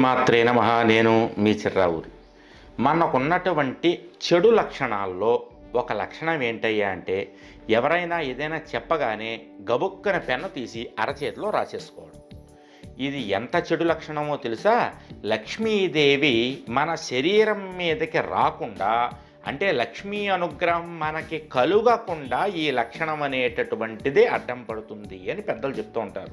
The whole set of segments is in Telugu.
మాత్రే నమ నేను మీ చిర్రావురి. మనకున్నటువంటి చెడు లక్షణాల్లో ఒక లక్షణం ఏంటయ్యా అంటే ఎవరైనా ఏదైనా చెప్పగానే గబుక్కన పెన్ను తీసి అరచేతిలో రాసేసుకోవడం. ఇది ఎంత చెడు లక్షణమో తెలుసా? లక్ష్మీదేవి మన శరీరం మీదకి రాకుండా అంటే లక్ష్మీ అనుగ్రహం మనకి కలుగకుండా ఈ లక్షణం అనేటటువంటిదే అడ్డం పడుతుంది అని పెద్దలు చెప్తూ ఉంటారు.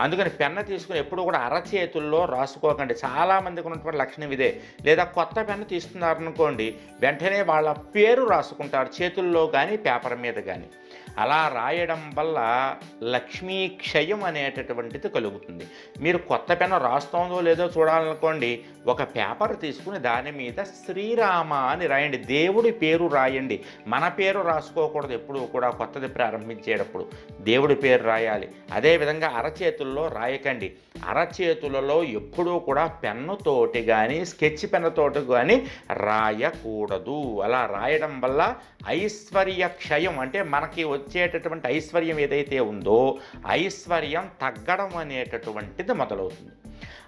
అందుకని పెన్న తీసుకుని ఎప్పుడు కూడా అరచేతుల్లో రాసుకోకండి. చాలామందికి ఉన్నటువంటి లక్షణం ఇదే. లేదా కొత్త పెన్ను తీసుకున్నారనుకోండి వెంటనే వాళ్ళ పేరు రాసుకుంటారు చేతుల్లో కానీ పేపర్ మీద కానీ అలా రాయడం వల్ల లక్ష్మీ క్షయం అనేటటువంటిది కలుగుతుంది. మీరు కొత్త పెన్ను రాస్తోందో లేదో చూడాలనుకోండి ఒక పేపర్ తీసుకుని దాని మీద శ్రీరామ అని రాయండి. దేవుడి పేరు రాయండి. మన పేరు రాసుకోకూడదు ఎప్పుడూ కూడా కొత్తది ప్రారంభించేటప్పుడు. దేవుడి పేరు రాయాలి. అదేవిధంగా అరచేతుల్లో రాయకండి. అరచేతులలో ఎప్పుడూ కూడా పెన్నుతోటి కానీ స్కెచ్ పెన్నుతోటి కానీ రాయకూడదు. అలా రాయడం వల్ల ఐశ్వర్య క్షయం అంటే మనకి వచ్చేటటువంటి ఐశ్వర్యం ఏదైతే ఉందో ఐశ్వర్యం తగ్గడం అనేటటువంటిది మొదలవుతుంది.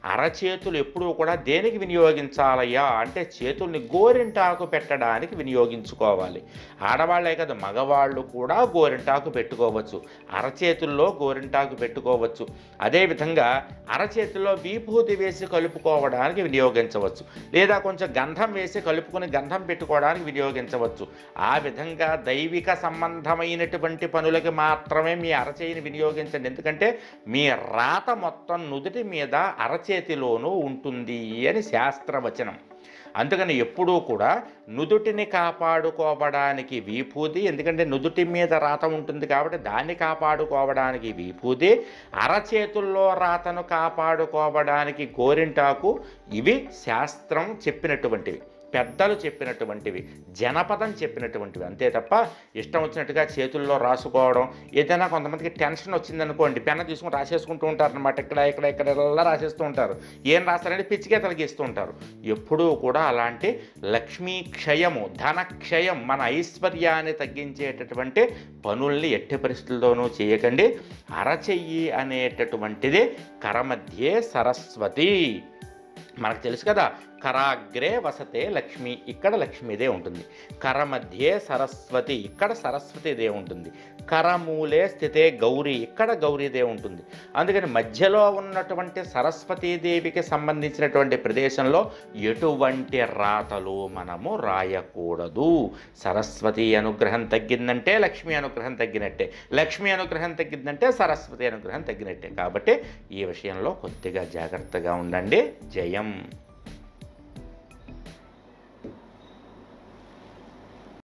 అరచేతులు ఎప్పుడూ కూడా దేనికి వినియోగించాలయ్యా? అంటే చేతుల్ని గోరింటాకు పెట్టడానికి వినియోగించుకోవాలి. ఆడవాళ్ళే కదా మగవాళ్ళు కూడా గోరింటాకు పెట్టుకోవచ్చు. అరచేతుల్లో గోరింటాకు పెట్టుకోవచ్చు. అదేవిధంగా అరచేతుల్లో విభూతి వేసి కలుపుకోవడానికి వినియోగించవచ్చు. లేదా కొంచెం గంధం వేసి కలుపుకొని గంధం పెట్టుకోవడానికి వినియోగించవచ్చు. ఆ విధంగా దైవిక సంబంధమైనటువంటి పనులకి మాత్రమే మీ అరచేయిని వినియోగించండి. ఎందుకంటే మీ రాత మొత్తం నుదుటి మీద అరచేతిలోనూ ఉంటుంది అని శాస్త్రవచనం. అందుకని ఎప్పుడూ కూడా నుదుటిని కాపాడుకోవడానికి వీపూది ఎందుకంటే నుదుటి మీద రాత ఉంటుంది కాబట్టి దాన్ని కాపాడుకోవడానికి వీపూది అరచేతుల్లో రాతను కాపాడుకోవడానికి గోరింటాకు ఇవి శాస్త్రం చెప్పినటువంటివి. పెద్దలు చెప్పినటువంటివి జనపదం చెప్పినటువంటివి అంతే తప్ప ఇష్టం వచ్చినట్టుగా చేతుల్లో రాసుకోవడం ఏదైనా కొంతమందికి టెన్షన్ వచ్చిందనుకోండి పెన్న తీసుకుని రాసేసుకుంటూ ఉంటారు అనమాట ఇక్కడ ఇక్కడ ఇక్కడ ఇలా రాసేస్తూ ఉంటారు. ఏం రాస్తారంటే పిచ్చికే తొలగిస్తూ ఉంటారు. ఎప్పుడూ కూడా అలాంటి లక్ష్మీ క్షయము ధన క్షయం మన ఐశ్వర్యాన్ని తగ్గించేటటువంటి పనుల్ని ఎట్టి పరిస్థితుల్లోనూ చేయకండి. అరచెయ్యి అనేటటువంటిది కరమధ్యే సరస్వతి. మనకు తెలుసు కదా కరాగ్రే వసతే లక్ష్మి ఇక్కడ లక్ష్మీదే ఉంటుంది. కర మధ్యే సరస్వతి ఇక్కడ సరస్వతిదే ఉంటుంది. కరమూలే స్థితే గౌరీ ఇక్కడ గౌరీదే ఉంటుంది. అందుకని మధ్యలో ఉన్నటువంటి సరస్వతీదేవికి సంబంధించినటువంటి ప్రదేశంలో ఎటువంటి రాతలు మనము రాయకూడదు. సరస్వతి అనుగ్రహం తగ్గిందంటే లక్ష్మీ అనుగ్రహం తగ్గినట్టే. లక్ష్మీ అనుగ్రహం తగ్గిందంటే సరస్వతి అనుగ్రహం తగ్గినట్టే. కాబట్టి ఈ విషయంలో కొద్దిగా జాగ్రత్తగా ఉండండి. జయం.